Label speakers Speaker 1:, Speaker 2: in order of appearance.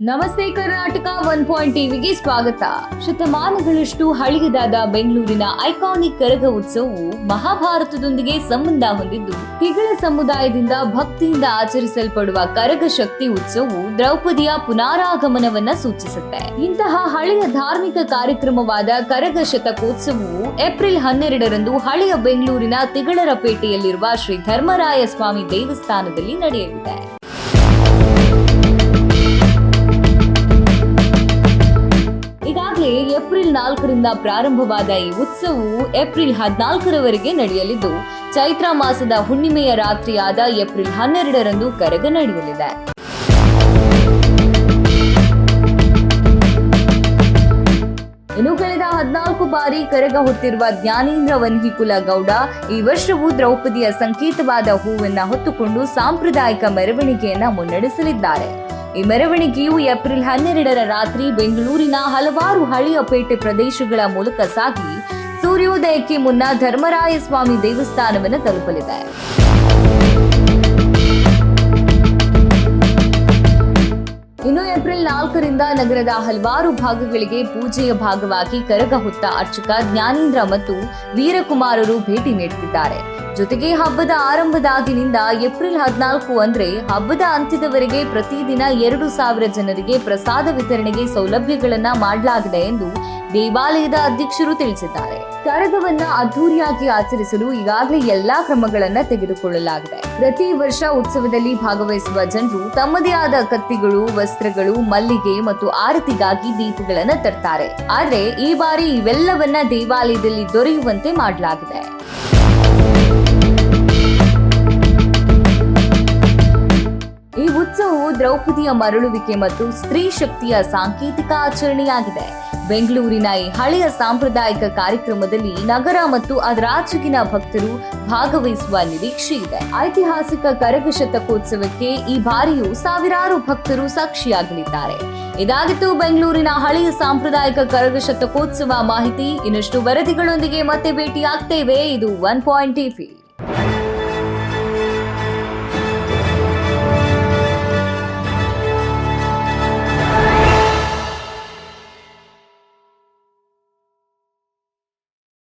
Speaker 1: ನಮಸ್ತೆ Karnataka one point ಟಿವಿಗೆ ಸ್ವಾಗತ. ಶತಮಾನಗಳಷ್ಟು ಹಳೆಯದಾದ ಬೆಂಗಳೂರಿನ ಐಕಾನಿಕ್ ಕರಗ ಉತ್ಸವವು ಮಹಾಭಾರತದೊಂದಿಗೆ ಸಂಬಂಧ ಹೊಂದಿದ್ದು, ತಿಗಳ ಸಮುದಾಯದಿಂದ ಭಕ್ತಿಯಿಂದ ಆಚರಿಸಲ್ಪಡುವ ಕರಗ ಶಕ್ತಿ ಉತ್ಸವವು ದ್ರೌಪದಿಯ ಪುನರಾಗಮನವನ್ನ ಸೂಚಿಸುತ್ತೆ. ಇಂತಹ ಹಳೆಯ ಧಾರ್ಮಿಕ ಕಾರ್ಯಕ್ರಮವಾದ ಕರಗ ಶತಕೋತ್ಸವವು ಏಪ್ರಿಲ್ ಹನ್ನೆರಡರಂದು ಹಳೆಯ ಬೆಂಗಳೂರಿನ ತಿಗಳರಪೇಟೆಯಲ್ಲಿರುವ ಶ್ರೀ ಧರ್ಮರಾಯ ಸ್ವಾಮಿ ದೇವಸ್ಥಾನದಲ್ಲಿ ನಡೆಯಲಿದೆ. ಏಪ್ರಿಲ್ ನಾಲ್ಕರಿಂದ ಪ್ರಾರಂಭವಾದ ಈ ಉತ್ಸವವು ಏಪ್ರಿಲ್ ಹದಿನಾಲ್ಕರವರೆಗೆ ನಡೆಯಲಿದ್ದು, ಚೈತ್ರ ಮಾಸದ ಹುಣ್ಣಿಮೆಯ ರಾತ್ರಿಯಾದ ಏಪ್ರಿಲ್ ಹನ್ನೆರಡರಂದು ಕರಗ ನಡೆಯಲಿದೆ. ಇನ್ನು ಕಳೆದ ಹದಿನಾಲ್ಕು ಬಾರಿ ಕರಗ ಹೊತ್ತಿರುವ ಜ್ಞಾನೇಂದ್ರ ವನ್ಹಿಕುಲ ಗೌಡ, ಈ ವರ್ಷವೂ ದ್ರೌಪದಿಯ ಸಂಕೇತವಾದ ಹೂವನ್ನ ಹೊತ್ತುಕೊಂಡು ಸಾಂಪ್ರದಾಯಿಕ ಮೆರವಣಿಗೆಯನ್ನ ಮುನ್ನಡೆಸಲಿದ್ದಾರೆ. ಈ ಮೆರವಣಿಗೆಯು ಏಪ್ರಿಲ್ ಹನ್ನೆರಡರ ರಾತ್ರಿ ಬೆಂಗಳೂರಿನ ಹಲವಾರು ಹಳೆಯ ಪೇಟೆ ಪ್ರದೇಶಗಳ ಮೂಲಕ ಸಾಗಿ ಸೂರ್ಯೋದಯಕ್ಕೆ ಮುನ್ನ ಧರ್ಮರಾಯ ಸ್ವಾಮಿ ದೇವಸ್ಥಾನವನ್ನು ತಲುಪಲಿದೆ. ಇನ್ನು ಏಪ್ರಿಲ್ ನಾಲ್ಕರಿಂದ ನಗರದ ಹಲವಾರು ಭಾಗಗಳಿಗೆ ಪೂಜೆಯ ಭಾಗವಾಗಿ ಕರಗ ಹೊತ್ತ ಅರ್ಚಕ ಜ್ಞಾನೇಂದ್ರ ಮತ್ತು ವೀರಕುಮಾರರು ಭೇಟಿ ನೀಡುತ್ತಿದ್ದಾರೆ. ಜೊತೆಗೆ ಹಬ್ಬದ ಆರಂಭದಾಗಿನಿಂದ ಏಪ್ರಿಲ್ ಹದಿನಾಲ್ಕು ಅಂದ್ರೆ ಹಬ್ಬದ ಅಂತ್ಯದವರೆಗೆ ಪ್ರತಿದಿನ ಎರಡು ಸಾವಿರ ಜನರಿಗೆ ಪ್ರಸಾದ ವಿತರಣೆಗೆ ಸೌಲಭ್ಯಗಳನ್ನ ಮಾಡಲಾಗಿದೆ ಎಂದು ದೇವಾಲಯದ ಅಧ್ಯಕ್ಷರು ತಿಳಿಸಿದ್ದಾರೆ. ಕರಗವನ್ನ ಅದ್ದೂರಿಯಾಗಿ ಆಚರಿಸಲು ಈಗಾಗಲೇ ಎಲ್ಲಾ ಕ್ರಮಗಳನ್ನ ತೆಗೆದುಕೊಳ್ಳಲಾಗಿದೆ. ಪ್ರತಿ ವರ್ಷ ಉತ್ಸವದಲ್ಲಿ ಭಾಗವಹಿಸುವ ಜನರು ತಮ್ಮದೇ ಆದ ಕತ್ತಿಗಳು, ವಸ್ತ್ರಗಳು, ಮಲ್ಲಿಗೆ ಮತ್ತು ಆರತಿಗಾಗಿ ದೀಪಗಳನ್ನ ತರ್ತಾರೆ. ಆದ್ರೆ ಈ ಬಾರಿ ಇವೆಲ್ಲವನ್ನ ದೇವಾಲಯದಲ್ಲಿ ದೊರೆಯುವಂತೆ ಮಾಡಲಾಗಿದೆ. ದ್ರೌಪದಿಯ ಮರಳುವಿಕೆ ಮತ್ತು ಸ್ತ್ರೀ ಶಕ್ತಿಯ ಸಾಂಕೇತಿಕ ಆಚರಣೆಯಾಗಿದೆ. ಬೆಂಗಳೂರಿನ ಈ ಹಳೆಯ ಸಾಂಪ್ರದಾಯಿಕ ಕಾರ್ಯಕ್ರಮದಲ್ಲಿ ನಗರ ಮತ್ತು ಅದರಾಚೆಗಿನ ಭಕ್ತರು ಭಾಗವಹಿಸುವ ನಿರೀಕ್ಷೆ ಇದೆ. ಐತಿಹಾಸಿಕ ಕರಗ ಶತಕೋತ್ಸವಕ್ಕೆ ಈ ಬಾರಿಯೂ ಸಾವಿರಾರು ಭಕ್ತರು ಸಾಕ್ಷಿಯಾಗಲಿದ್ದಾರೆ. ಇದಾಗಿತ್ತು ಬೆಂಗಳೂರಿನ ಹಳೆಯ ಸಾಂಪ್ರದಾಯಿಕ ಕರಗ ಶತಕೋತ್ಸವ ಮಾಹಿತಿ. ಇನ್ನಷ್ಟು ವರದಿಗಳೊಂದಿಗೆ ಮತ್ತೆ ಭೇಟಿಯಾಗ್ತೇವೆ. ಇದು ಒನ್ ಪಾಯಿಂಟ್ ಟಿವಿ.